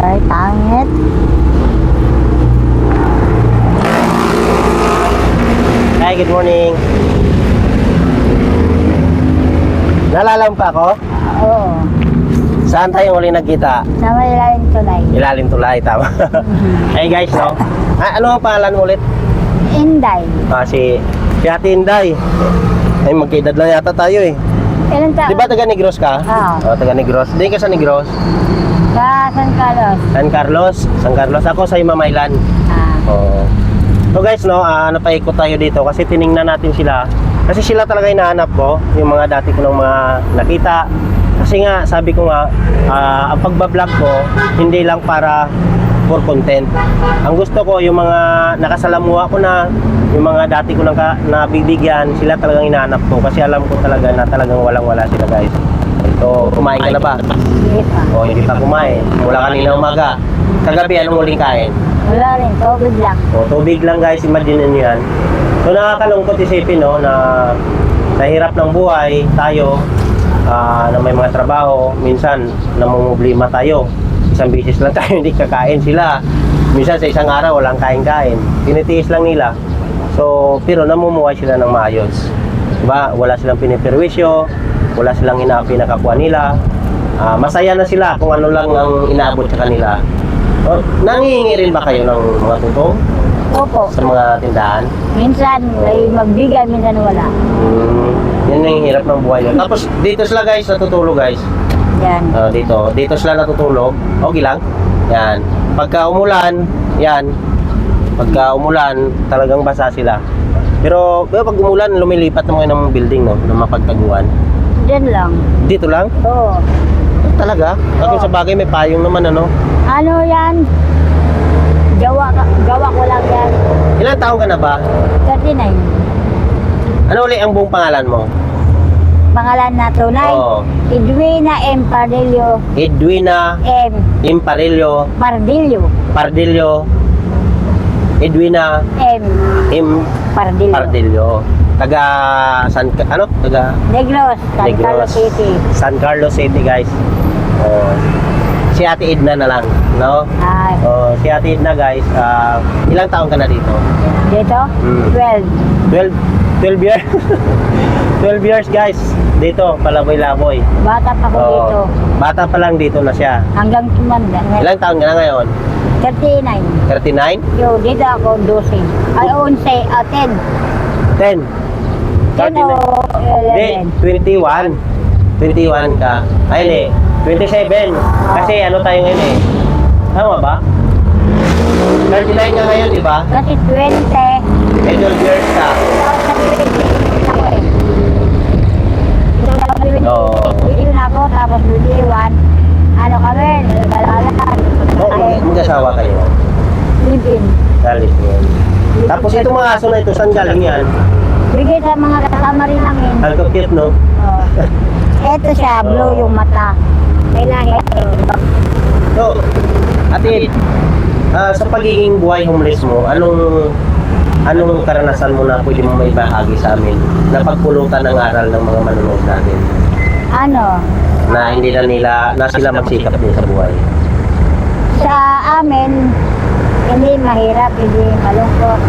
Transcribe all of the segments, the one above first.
Ay, pangit. Hi, good morning. Naalala mo pa ako? Oo. Saan tayo uli nagkita? Sa may lalim tulay. Ilalim tulay, tama. hey guys, no? Ah, ano ang pangalan mo ulit? Inday. Ah, si, si Ate Inday. Ay, magkaedad lang yata tayo eh. Ilan taon? Di ba taga Negros ka? Oo. Oh, taga Negros. Di ka sa Negros? Sa San Carlos. San Carlos. San Carlos. Ako sa Imamaylan. Ah. Oo. So guys, no, ah, napaikot tayo dito kasi tiningnan natin sila. Kasi sila talaga hinahanap ko, yung mga dati ko nang mga nakita. Kasi nga, sabi ko nga, ah, ang pagbablog ko, hindi lang para for content. Ang gusto ko, yung mga nakasalamuha ko na, yung mga dati ko nang nabibigyan, sila talagang hinahanap ko. Kasi alam ko talaga na talagang walang-wala sila guys. Ito, kumain ka na ba? Hindi pa. O, hindi pa kumain. Mula kanina umaga. Kagabi, anong muling kain? Wala rin. Tubig lang. O, tubig lang guys, imagine nyo yan. So nakakalungkot isipin no, na sa hirap ng buhay, tayo, ah, na may mga trabaho, minsan namumblima tayo. Isang bisis lang tayo hindi kakain sila. Minsan sa isang araw walang kain-kain. Tinitiis lang nila. So, pero namumuhay sila ng maayos. Diba? Wala silang piniperwisyo, wala silang inaapi na kapwa nila. Ah, masaya na sila kung ano lang ang inaabot sa kanila. O, nangihingi rin ba kayo ng mga tutong? Opo. sa mga tindahan. Minsan ay magbigay, minsan wala. Mm, yan yung hirap ng buhay nyo. Tapos dito sila guys natutulog guys. Yan. Ah, dito, dito sila natutulog. Okay lang. Yan. Pagka umulan, yan. Pagka umulan, talagang basa sila. Pero, pero pag umulan, lumilipat naman ng building, no? Ng mapagtaguan. Diyan lang. Dito lang? Oo. Talaga? Ako Oo. sa bagay may payong naman, ano? Ano yan? Gawa, ka- gawa ko lang yan. Ilang taon ka na ba? 39. Ano uli ang buong pangalan mo? Pangalan na tunay. Oo. Edwina M. Pardillo. Edwina M. Imparillo Pardillo. Pardillo Edwina M. M. Pardillo. Pardillo. Taga San ano? Taga Negros. San Negros. Carlos City. San Carlos City, guys. Oh. Si Ate Edna na lang, no? Ay. Oh, si Ate Edna, guys, ah, ilang taon ka na dito? Dito? Hmm. 12. 12 12 years. 12 years, guys. Dito, Palaboy-Laboy. Bata pa ko Oh, dito. Bata pa lang dito na siya. Hanggang tumanda. Ilang taon ka na ngayon? 39. 39? Yo, dito ako 12. Ay, 11. Ah, 10. 10? 10 o Hindi, 11. 21. 21 ka. Ay, hindi. 27. Kasi ano tayo ngayon eh. Tama ba? 39 ka ngayon, di ba? Kasi 20. Eh, 12 years ka. Oo. Video na ako, tapos 21. Ano kami, nalalalan. Oh, mag- mag-asawa kayo. Living. Galit yun. Tapos itong mga aso na ito, saan galing yan? Bigay sa mga kasama rin namin. Ang cute, no? Oh. Ito siya, blue yung mata. May lahi. So, ate, ah, sa pagiging buhay homeless mo, anong anong karanasan mo na pwede mo maibahagi sa amin na pagpulutan ng aral ng mga manunood natin Ano, na hindi na nila na sila magsikap din sa buhay. sa amin, hindi mahirap, hindi malungkot.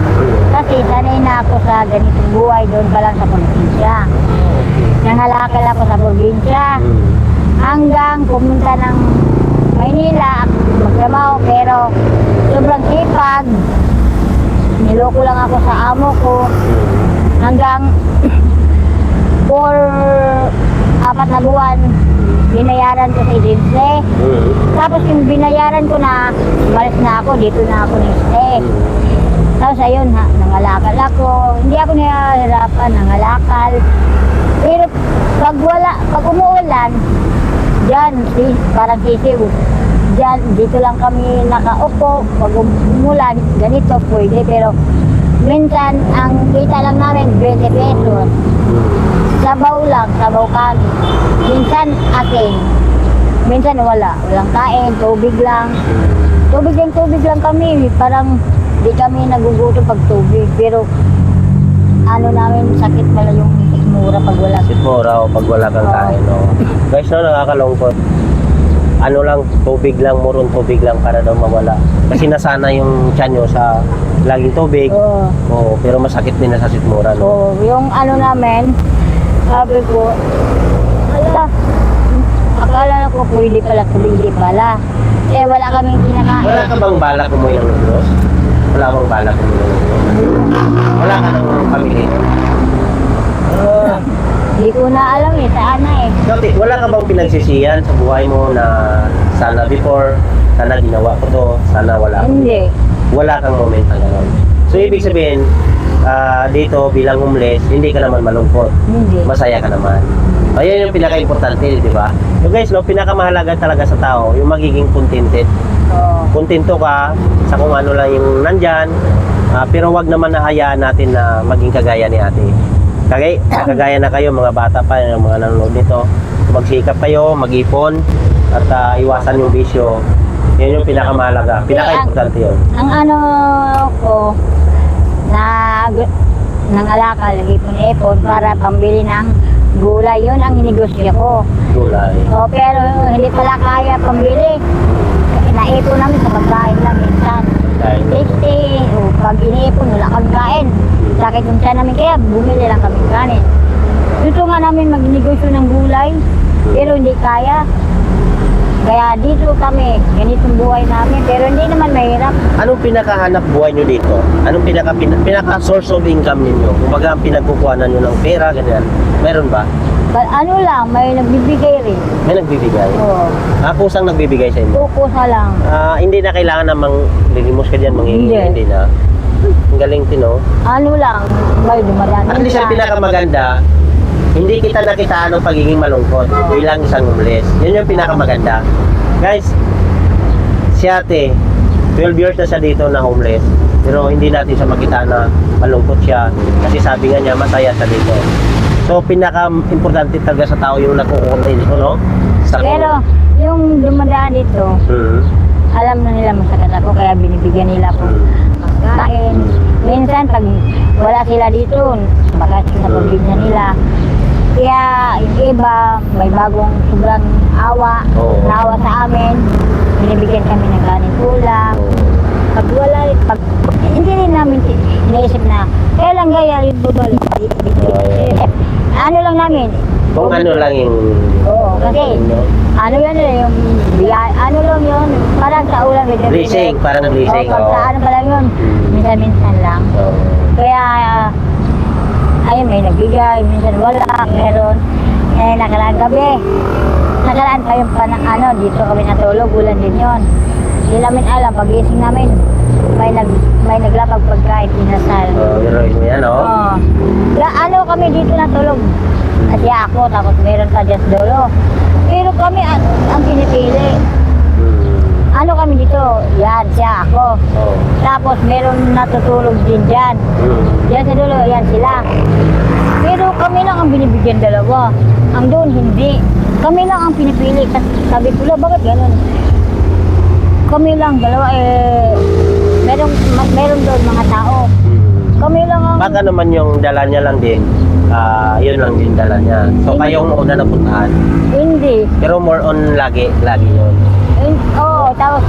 Kasi sanay na ako sa ganitong buhay doon pa lang sa probinsya. Nangalakal ako sa probinsya. Hmm. hanggang pumunta ng Maynila magtrabaho pero sobrang sipag niloko lang ako sa amo ko hanggang for apat na buwan binayaran ko sa agency Hmm. tapos yung binayaran ko na balis na ako dito na ako na-stay tapos ayun ha, nangalakal ako hindi ako nahihirapan nangalakal pero pag wala pag umuulan Diyan, si, parang sisiw. Diyan, dito lang kami nakaupo. Pag umulan, ganito pwede. Pero minsan, ang kita lang namin, 20 pesos. Sabaw lang, sabaw kami. Minsan, akin. Minsan wala. Walang kain, tubig lang. Tubig lang, tubig lang kami. Parang di kami nagugutom pag tubig. Pero ano namin, sakit pala yung mura pag wala. Sit mo raw pag wala kang Oo. kain, no? Guys, no, nakakalungkot. ano lang, tubig lang, murong tubig lang para daw mawala. Kasi nasana yung tiyan nyo sa laging tubig. Oo. Oo, pero masakit din na sa sitmura, no? So, yung ano namin, sabi ko, ala, akala na ko pwede pala, pwede pala. Eh, wala kaming kinakain. Wala ka bang balak umuwi ng Negros? Wala bang balak umuwi ng Negros? Wala ka ng pamilya? Ah, Hindi ko na alam eh, saan na eh. Dati, wala ka bang pinagsisiyan sa buhay mo na sana before, sana ginawa ko to, sana wala ako. Hindi. Wala kang moment na gano'n. So, ibig sabihin, ah, dito bilang homeless, hindi ka naman malungkot. Hindi. Masaya ka naman. Ayun yung pinaka-importante, di ba? So guys, no, pinakamahalaga talaga sa tao, yung magiging contented. Oo. Kontento ka sa kung ano lang yung nandyan, ah, pero wag naman nahayaan natin na maging kagaya ni ate. Kagaya, kagaya na kayo, mga bata pa, yung mga nanonood nito, magsikap kayo, mag-ipon, at ah, iwasan yung bisyo. Yan yung pinakamahalaga, pinaka-importante yun. Ang ano ko, na nangalakal, ipon-ipon para pambili ng gulay. Yun ang hinegosyo ko. Gulay. O, pero hindi pala kaya pambili. Naipon namin sa pagkain lang minsan. 60, o pag iniipon, wala kang kain. Sakit yung tiyan namin, kaya bumili lang kami kanin. Gusto nga namin magnegosyo ng gulay, pero hindi kaya. Kaya dito kami, ganitong buhay namin, pero hindi naman mahirap. Anong pinakahanap buhay nyo dito? Anong pinaka, pin- pinaka source of income ninyo? Kumbaga ang pinagkukuhanan nyo ng pera, ganyan. Meron ba? But ano lang, may nagbibigay rin. May nagbibigay. Oo, Ah, kusang nagbibigay sa inyo. kukusa lang. Ah, hindi na kailangan na mang lilimos ka diyan manghingi, Hindi. hindi na. Ang galing tino. Ano lang, may dumadaan. At least ang pinakamaganda, hindi kita nakitaan ng pagiging malungkot bilang isang homeless. Yun yung pinakamaganda. Guys, si ate, 12 years na siya dito na homeless. Pero hindi natin siya makita na malungkot siya. Kasi sabi nga niya, masaya siya dito. So, pinaka-importante talaga sa tao yung nagkukunti dito, no? Sa Pero yung dumadaan dito, Hmm. alam na nila masakit ako, kaya binibigyan nila ako pagkain. Minsan, pag wala sila dito, baka sa pamilya nila. Kaya yung iba, may bagong sobrang awa, Oo. nawa sa amin. Binibigyan kami ng kanin ulam. Pag wala, pag, hindi rin namin si- iniisip na, kaya yung bubalik? Ano lang namin, Kung ano lang yung... Oo, kasi Ano? yan eh, yung biyay, ano lang yun, parang sa ulam. eh, Blessing, parang Oo, blessing. pag oo. sa ano pa lang yun, minsan-minsan lang. Oo. Kaya, ayun, may nagbigay, minsan wala, meron. Eh, nakalaan gabi. Nakalaan pa yung panang ano, dito kami natulog, ulan din yun. Hindi namin alam, pagising namin, may nag may naglapag pagkain, pinasal. Oo, heroin mo yan, oh. Oo. La- ano kami dito natulog? Kasi ako, tapos meron pa dyan dulo. Pero kami ang, ang pinipili. Ano kami dito? Yan, siya, ako. Oo. Tapos meron natutulog din dyan. Hmm. Yan sa dulo, yan sila. Pero kami lang ang binibigyan dalawa. Ang doon, hindi. Kami lang ang pinipili. Sabi ko, "La, bakit ganun? Kami lang, dalawa eh. Meron, meron doon mga tao. Hmm. Kami lang ang... Baka naman yung dala niya lang din, ah, yun lang din dala niya. So, Hindi. kayong una na puntahan. Hindi. Pero more on lagi, lagi yun. Oo, tapos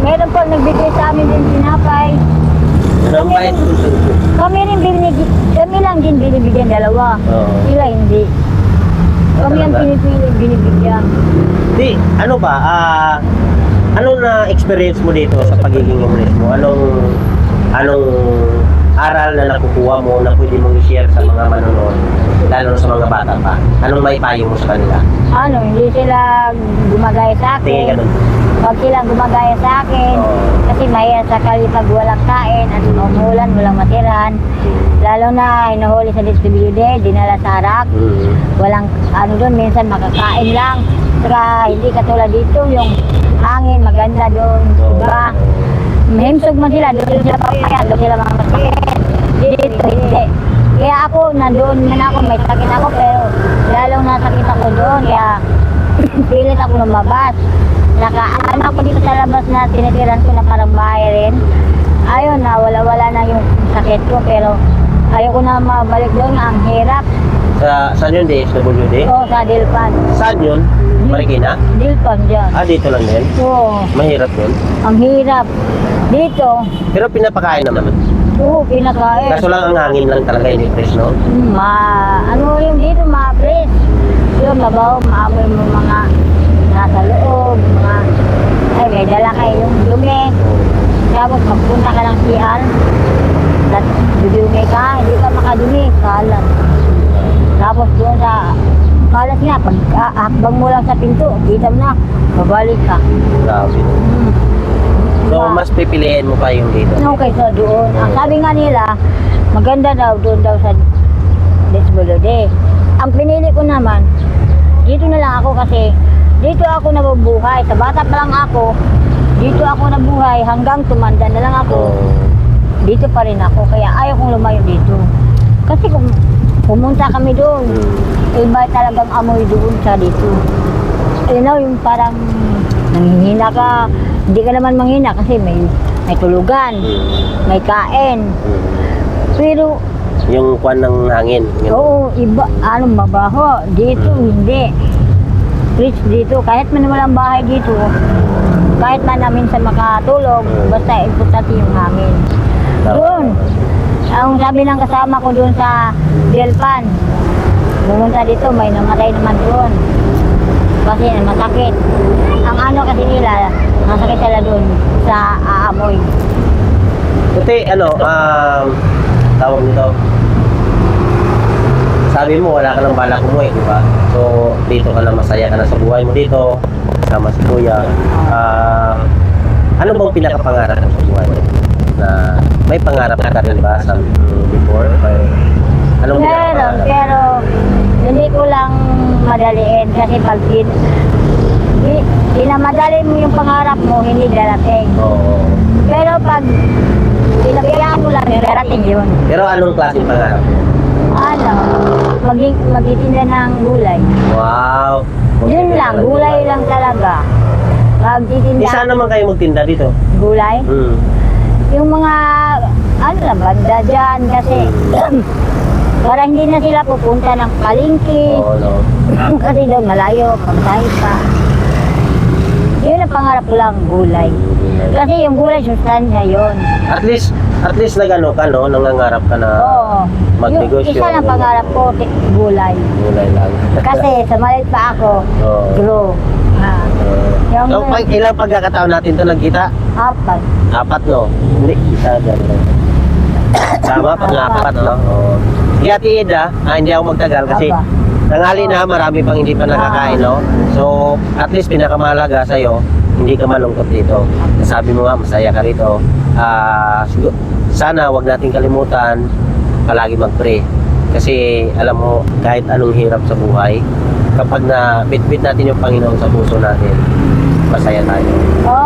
meron po nagbigay sa amin din sinapay. Ano ba yun? Kami rin binibigyan, kami lang din binibigyan dalawa. Oo. Sila hindi. Kami ang Talaga? pinipili, binibigyan. Di, ano ba, ah, anong na-experience mo dito sa pagiging homeless mo? Anong, anong aral na nakukuha mo na pwede mong i-share sa mga manonood, lalo sa mga bata pa? Anong may payo mo sa kanila? Ano, hindi sila gumagaya sa Tingin ka akin. dun. Huwag silang gumagaya sa akin. Kasi mahirap sa kali pag walang kain at umulan, walang matiran. Lalo na hinuhuli sa DSWD, dinala sa harak. Hmm. walang ano doon, minsan makakain lang. Saka hindi katulad dito, yung hangin maganda doon, diba? Mahimsog man sila, doon sila papaya, doon sila mga masakit. Dito, hindi. Kaya ako, nandoon man ako, may sakit ako, pero lalong nasakit ako doon, kaya pilit ako lumabas. Nakaano ako dito sa labas na tinitiran ko na parang bahay rin. Ayun na, wala-wala na yung sakit ko, pero ayoko na mabalik doon, ang hirap. Sa, saan yun, DSWD? Oo, sa Delpan. Saan yun? Marikina? Dilpan dyan. Ah, dito lang din. Oo, Mahirap yun. ang hirap. Dito, Pero pinapakain naman. Oo, pinakain. Kaso lang ang hangin lang talaga hindi fresh, no? Ma, ano yung dito, ma-press. Yung mabaho, maamoy mo mga nasa loob, mga, ay, may dala kayo yung dumi. Tapos magpunta ka ng CR, at dudumi ka, hindi ka makadumi, kalat. Tapos doon sa, kalat nga, pag ah, hakbang mo lang sa pinto, kita mo na, babalik ka. Grabe. Hmm. So, Diba? mas pipiliin mo pa yung dito. Okay, so doon. Ang sabi nga nila, maganda daw doon daw sa Desbolode. Ang pinili ko naman, dito na lang ako kasi dito ako nabubuhay. Sa bata pa lang ako, dito ako nabuhay hanggang tumanda na lang ako. Oo. Dito pa rin ako, kaya ayaw kong lumayo dito. Kasi kung pumunta kami doon, Hmm. iba talagang amoy doon sa dito. You know, yung parang nanghihina ka, hindi ka naman manghina kasi may, may tulugan, Hmm. may kain. Hmm. Pero, Yung kwan ng hangin. yun. oo, iba, ano, mabaho. Dito, Mm. hindi. Rich dito, kahit man walang bahay dito, kahit man namin sa makatulog, Mm. basta importante yung hangin. Doon, ang sabi ng kasama ko doon sa Delpan, pumunta dito, may namatay naman doon. Kasi masakit. Ang ano kasi nila, masakit sila doon sa aamoy. Buti, ano, um, tawag nito. Sabi mo, wala ka ng balak umuwi, di ba? So, dito ka na masaya ka na sa buhay mo dito, kasama si Kuya. Ah, ano bang pinakapangarap mo sa buhay mo? Na may pangarap ka rin ba sa before? May, anong Meron, pero hindi ko lang madaliin kasi pag din, di, dinamadali mo yung pangarap mo, hindi darating. Oo. Pero pag pinabayaan mo lang, darating yun. Pero anong klaseng pangarap? Ano, maging, magtitinda ng gulay. Wow! Yun lang, gulay lang talaga. Magtitinda Isa naman kayo magtinda dito. gulay. Hmm. Yung mga, ano lang, banda dyan kasi para hindi na sila pupunta ng palengke. Oo, no. kasi doon malayo, pagtayo pa. Yun ang pangarap ko lang, gulay. Kasi yung gulay, sustansya yun. At least, at least nagano ka, no? Nangangarap ka na Oo. magnegosyo. Yung isa lang pangarap ko, ti- gulay. Gulay lang. Kasi sa maliit pa ako, Oo. grow. Ah, Yung- so, pag, ilang pagkakataon natin to nagkita? apat. Apat, no? Hindi, isa ganun. Tama, pang-apat, no? Oo. Sige, Ate Ida, ah, hindi ako magtagal kasi Aba. Tanghali na, marami pang hindi pa nakakain, no? So, at least pinakamahalaga sa'yo, hindi ka malungkot dito. Sabi mo nga, masaya ka rito. Ah, sigu- sana wag nating kalimutan palagi mag-pray. Kasi alam mo, kahit anong hirap sa buhay, kapag na bit-bit natin yung Panginoon sa puso natin, masaya tayo.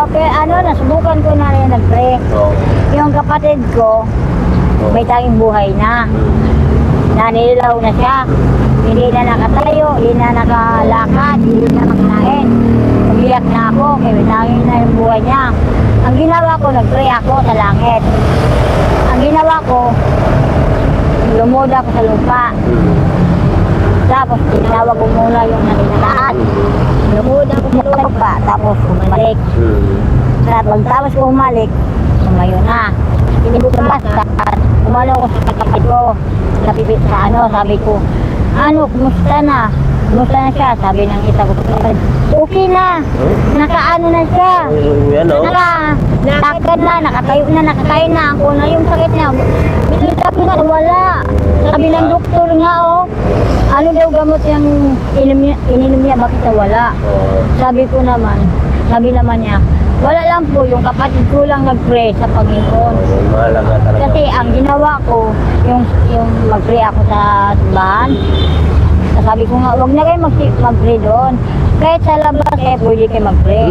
Okay, ano, nasubukan ko na rin nag-pray. So, Yung kapatid ko, so, may tanging buhay na. mm, Nanilaw na siya. Hindi na nakatayo, hindi na nakalakad, hindi na makakain. Umiyak na ako, kaya may tanging na yung buhay niya. Ang ginawa ko, nag-pray ako sa langit. Ang ginawa ko, lumod ako sa lupa. Tapos tinawag ko muna yung naninaan. Lumod ako sa lupa, tapos bumalik. At pagtapos ko humalik, tumayo na. Pinibukas umano ko sa kapatid ko. Napipit sa ano, sabi ko, ano, kumusta na? Kumusta na siya? Sabi ng isa ko, okay na. Nakaano na siya. mm, yan, no? Naka, nakakad na, nakatayo na, nakakain na. Ako na yung sakit niya. Ko nga, wala. Sabi ng doktor nga, oh, ano daw gamot yung ininom niya, bakit nawala? Oo. Sabi ko naman, sabi naman niya, wala lang po, yung kapatid ko lang nag-pray sa Panginoon. Oo, mahalaga talaga. Kasi ang ginawa ko, yung, yung mag-pray ako sa simbahan, sabi ko nga, wag na kayo mag- mag-pray doon. Kahit sa labas, eh, pwede kayo mag-pray.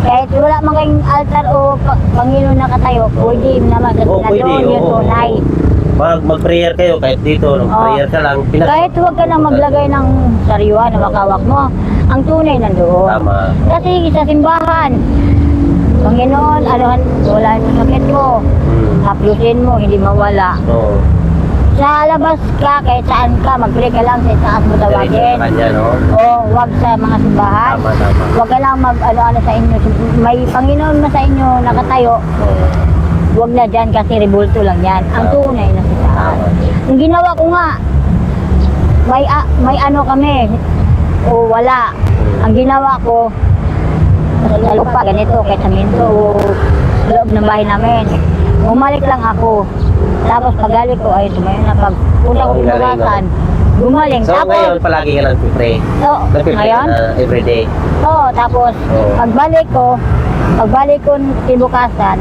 Kahit wala man kayong altar o pa- Panginoon nakatayo, pwede naman kasi Oo, na doon yung tunay. Mag, mag-prayer kayo kahit dito, mag-prayer ka lang. Pinak- Kahit huwag ka na maglagay ng sariwa na makawak mo, ang tunay nandoon. Tama. Kasi sa simbahan, Panginoon, anuhan, wala yung sakit mo. Mm. Haplusin mo, hindi mawala. Oo. Sa labas ka, kahit saan ka, mag-pray ka lang sa taas mo Diretso tawagin. sa kanya, no? O, wag sa mga simbahan. Tama, tama. Huwag ka lang mag, ano-ano sa inyo. May Panginoon na sa inyo nakatayo. Oo. Huwag na dyan kasi rebulto lang yan. Ang Tama. tunay na sa taas. Tama. Yung ginawa ko nga, may, a- may ano kami, o wala. Ang ginawa ko, sa lupa, ganito, kahit sa minto, o loob ng bahay namin. Umalik lang ako. Tapos pagalik ko, ay tumayo na. Pag punta ko Ang pinugasan, gumaling. So tapos, ngayon, palagi ka nag-pray. so, Nag-pray ngayon, ka na everyday. Oo, tapos Oo. pagbalik ko, pagbalik ko kibukasan,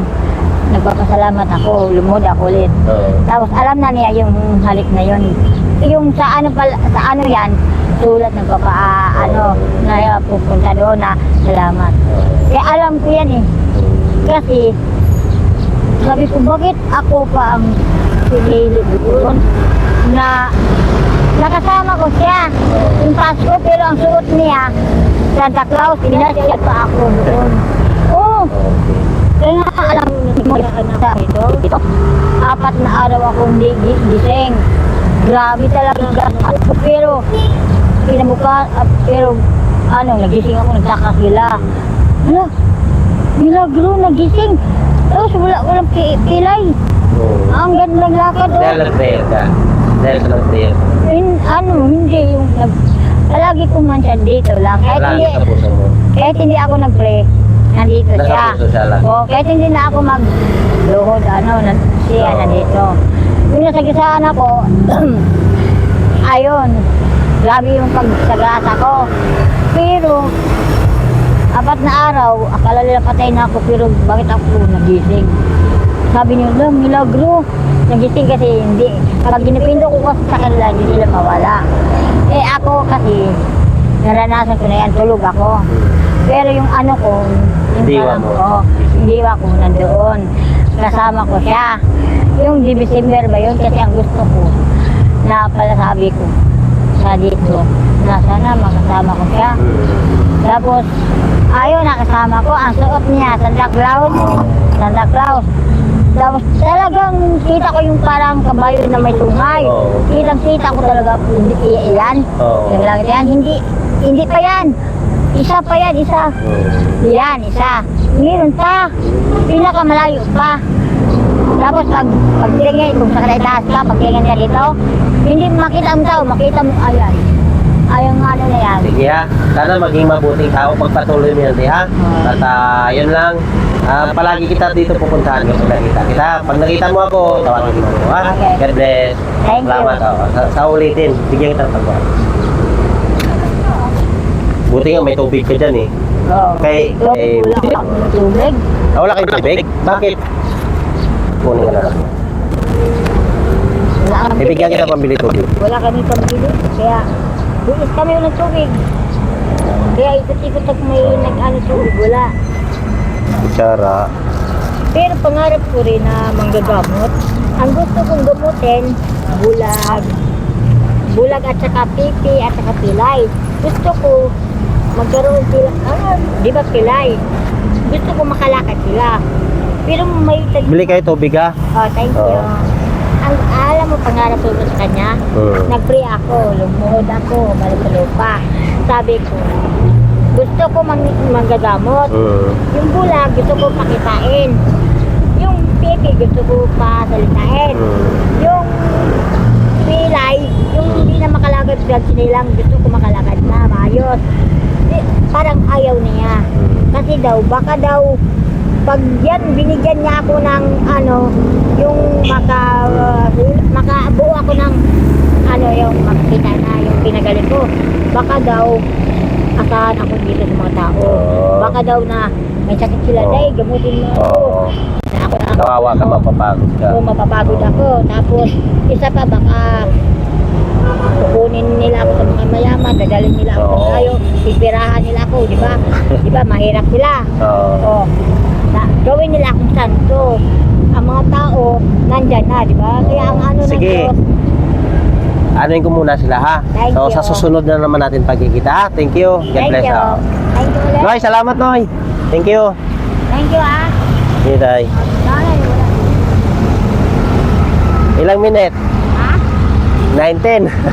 nagpapasalamat ako, lumod ako ulit. Oo. Tapos alam na niya yung halik na yun. Yung sa ano pala, sa ano yan, sulat nagpapa ano na pupunta doon na salamat. Kaya alam ko yan eh. Kasi sabi ko bakit ako pa ang pinili doon na nakasama ko siya yung Pasko pero ang suot niya Santa Claus, pinasya pa ako doon. Oo, Okay. Kaya alam mo sa ito, ito, apat na araw akong gising. Grabe talaga. Pero, kinabuka, ah, pero, ano, nagising ako, nagtaka sila. Hala, milagro, nagising. Tapos wala, walang pi- pilay. Ang ganda ng lakad. oh. Dahil nag-prayer ka. Dahil sa nag-prayer. Ano, hindi yung, nag, palagi ko man siya dito lang. Kahit Lagi hindi, kahit hindi ako nag-pray, nandito Nasa siya. puso siya lang. O, kahit hindi na ako magluhod, ano, na, siya Oo. nandito. Yung nasagisaan ako, ayun, grabe yung pagsagasa ko. Pero, apat na araw, akala nila patay na ako, pero bakit ako nagising? Sabi niyo, lang, milagro. Nagising kasi hindi. Pag ginipindo ko kasi sa kanila, hindi sila mawala. Eh ako kasi, naranasan ko na yan, tulog ako. Pero yung ano ko, yung Diwa parang, mo. oh, diwa ko nandoon. Kasama ko siya. Yung December ba yun? Kasi ang gusto ko, na pala sabi ko, sa dito, na sana makasama ko siya. Tapos, ayaw nakasama ko. Ang suot niya, Santa Claus. Santa Claus. Tapos talagang kita ko yung parang kabayo na may tungay. Oo. Kitang kita ko talaga, yan. Oo. Yung langit yan, hindi, hindi pa yan. Isa pa yan, isa. Yan, isa. Meron pa. Pinakamalayo pa. Tapos pag pagtingin, kung sa taas ka, pagtingin ka dito, hindi makita mo tao, makita mo, ayan. Ayang ano na yan. Sige ha. Sana maging mabuting tao pagpatuloy mo yan, ha? At ah, yun lang. Ah, palagi kita dito pupuntahan kapag nakita kita. Pag nakita mo ako, tawagin mo ako, ha? Okay. God bless. Thank you. Salamat. oh. Sa, sa ulitin, bigyan kita ng pagkain. Buti nga may tubig ka dyan eh. Oo. Kay- Wala kay- akong tubig. Ah, wala kayong tubig? Bakit? Kunin ka na lang. Wala kami Ibigyan kita pambili tubig. Wala kami pambili. Kaya, bulis kami ng tubig. Kaya ikot-ikot ako may nag-ano tubig. Wala. Kutsara. Pero pangarap ko rin na manggagamot. Ang gusto kong gamutin, bulag. Bulag at saka pipi at saka pilay. Gusto ko magkaroon sila, ah, di ba pilay? Gusto ko makalakad sila. Pero may tag... Bili kayo tubig ha? Oh, thank you. Oo. Ang alam mo pangarap ko sa kanya, Hmm. nag-pray ako, lumuhod ako, balik sa lupa. Sabi ko, gusto ko mang manggagamot. Hmm. Yung bulag, gusto ko pakitain. Yung pipi, gusto ko pasalitain. Hmm. Yung pilay, yung hindi na makalagad sa sinilang, gusto ko makalagad na, maayos. Di, parang ayaw niya. Kasi daw, baka daw, pag yan, binigyan niya ako ng, ano, yung maka, uh, makabuo ako ng, ano, yung makikita na, yung pinagaling ko. Baka daw, asahan ako dito sa mga tao. Oo. Baka daw na, may sakit sila, Oo. day, gamutin mo ako. Oo. Na ako na Kawawa ka, mapapagod ka. Oo, mapapagod ako. Tapos, isa pa, baka kukunin nila ako sa mga mayaman, dadalhin nila ako Oo. tayo, pipirahan nila ako, di ba? Di ba, mahirap sila. Oo. O, na, gawin nila akong santo. Ang mga tao, nandyan na, di ba? Kaya ang ano ng Sige. Diyos, Anuin ko muna sila ha. Thank so you. sa susunod na naman natin pagkikita. ha? Thank you. God thank bless. you. ha. Thank you ulit. Noy, salamat Noy. Thank you. Thank you, ah. Sige, Tay. Nanay, wala. Ilang minute? Ha? 910.